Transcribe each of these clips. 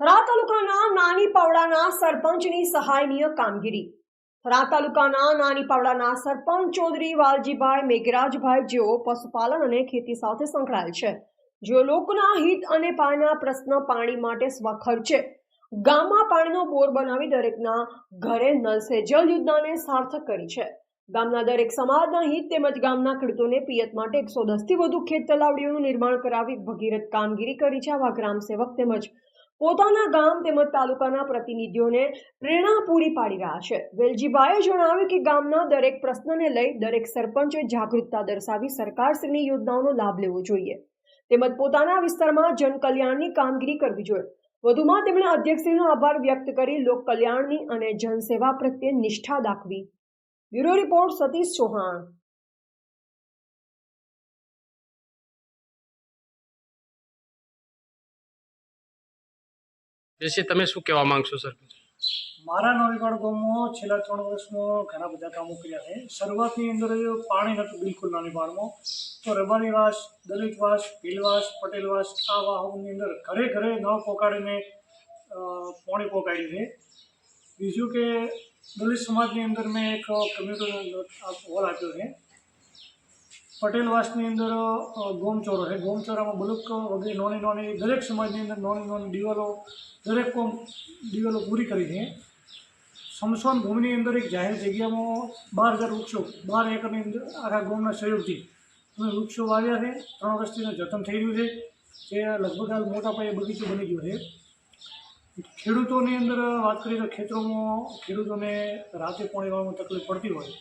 થરા તાલુકાના નાની પાવડાના સરપંચની સહાયનીય કામગીરી. થરા તાલુકાના નાની પાવડાના સરપંચ ચૌધરી વાલજીભાઈ મેઘરાજભાઈ, જેઓ પશુપાલન અને ખેતી સાથે સંકળાયેલ છે. જેઓ લોકોના હિત અને પાણીના પ્રશ્ન પાણી માટે સ્વખર્ચે. ગામમાં પાણીનો બોર બનાવી દરેકના ઘરે નલ સે જલ યોજનાને સાર્થક કરી છે. ગામના દરેક સમાજના હિત તેમજ ગામના ખેડૂતોને પિયત માટે એકસો દસથી વધુ ખેત તલાવડીઓનું નિર્માણ કરાવી ભગીરથ કામગીરી કરી છે. આવા ગ્રામ સેવક તેમજ પોતાના ગામ તેમજ તાલુકાના પ્રતિનિધિઓને પ્રેરણા પૂરી પાડી રહ્યા છે. વેલજીભાઈએ જણાવ્યું કે ગામના દરેક પ્રશ્નને લઈ દરેક સરપંચે જાગૃતતા દર્શાવી સરકારશ્રીની યોજનાઓનો લાભ લેવો જોઈએ. તેમજ પોતાના વિસ્તારમાં જનકલ્યાણની કામગીરી કરવી જોઈએ. વધુમાં તેમણે અધ્યક્ષશ્રીનો આભાર વ્યક્ત કરી લોક કલ્યાણની અને જનસેવા પ્રત્યે નિષ્ઠા દાખવી. Bureau report Satish Chauhan. જેસી તમે શું કહેવા માંગશો, સર? મારા નવીગઢ ગામમાં છેલ્લા ત્રણ વર્ષમાં ઘણા બધા કામો કર્યા છે. શરૂઆતની અંદર પાણી નહોતું બિલકુલ નાનીવાડમાં તો રબારી વાસ દલિત વાસ ભીલવાસ, પટેલવાસ, આ વાહોની અંદર ઘરે ઘરે નળ પોકાડીને પોણી પાણી પોકાડ્યું છે. બીજું કે દલિત સમાજની અંદર મેં એક કમ્યુનિટી હોલ આપ્યો છે. પટેલવાસની અંદર ગોમચોરો છે. ગોમચોરામાં બલુક વગેરે નોની નોની, દરેક સમાજની અંદર નોની નોની દિવાલો, દરેક કોમ દિવાલો પૂરી કરી છે. સમસોન ભૂમિની અંદર એક જાહેર જગ્યામાં બાર હજાર વૃક્ષો, બાર એકરની અંદર આખા ગામના સહયોગથી અમે વૃક્ષો વાવ્યા છે. ત્રણ વર્ષથી જતન થઈ રહ્યું છે. જે લગભગ હાલ મોટા પાયે બગીચો બની ગયો છે. ખેડૂતોની અંદર વાત કરીએ તો ખેતરોમાં ખેડૂતોને રાતે પાણી વાળવામાં તકલીફ પડતી હોય.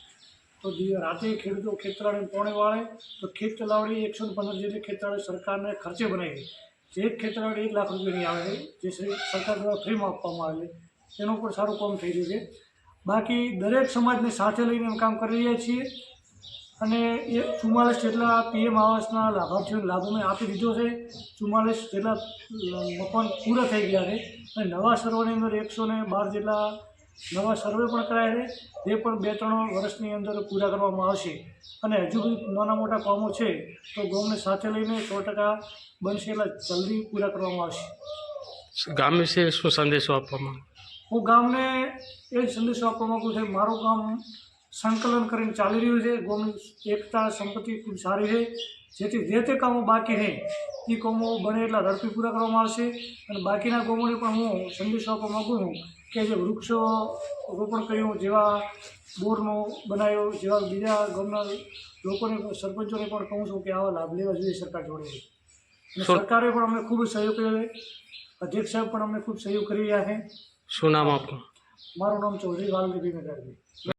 તો રાતે ખેડૂતો ખેત પોણે વાળે, તો ખેત તલાવડી એકસો પંદર જેટલી ખેત સરકારને ખર્ચે બનાવી જે એક એક લાખ રૂપિયાની આવે જે સરકાર દ્વારા ફ્રીમાં આપવામાં આવે છે. તેનું પણ સારું કામ થઈ રહ્યું છે. બાકી દરેક સમાજને સાથે લઈને અમે કામ કરી રહ્યા છીએ અને એ ચુમ્માલીસ જેટલા પીએમ આવાસના લાભાર્થીઓને લાભો મેં આપી દીધો છે. ચુમ્માલીસ જેટલા મકાન પૂરા થઈ ગયા છે. અને નવા સર્વની અંદર એકસો ને બાર જેટલા નવા સર્વે પણ કરાયા છે. જે પણ બે ત્રણ વર્ષની અંદર પૂરા કરવામાં આવશે. અને હજુ બધી નાના મોટા કામો છે તો ગામને સાથે લઈને સો ટકા બનશે એટલા જલ્દી પૂરા કરવામાં આવશે. ગામ વિશે શું સંદેશો આપવામાં? હું ગામને એ જ સંદેશો આપવા માગું છું મારું ગામ સંકલન કરીને ચાલી રહ્યું છે. ગામની એકતા સંપત્તિ ખૂબ સારી છે. જેથી જે તે કામો બાકી છે એ કામો બને એટલા ઝડપી પૂરા કરવામાં આવશે. અને બાકીના કામોને પણ હું સંદેશો આપવા માગું છું. કે જે વૃક્ષો રોપણ કર્યું જેવા બોરનો બનાવ્યો જેવા બીજા ગામના લોકોને સરપંચોને પણ કહું છું કે આવા લાભ લેવા જોઈએ સરકાર જોડે. અને સરકારે પણ અમને ખૂબ સહયોગ કર્યો છે. અધ્યક્ષ સાહેબ પણ અમને ખૂબ સહયોગ કરી રહ્યા છે. શું નામ આપનું? મારું નામ ચૌધરી વાલજીભાઈ મેઘાજી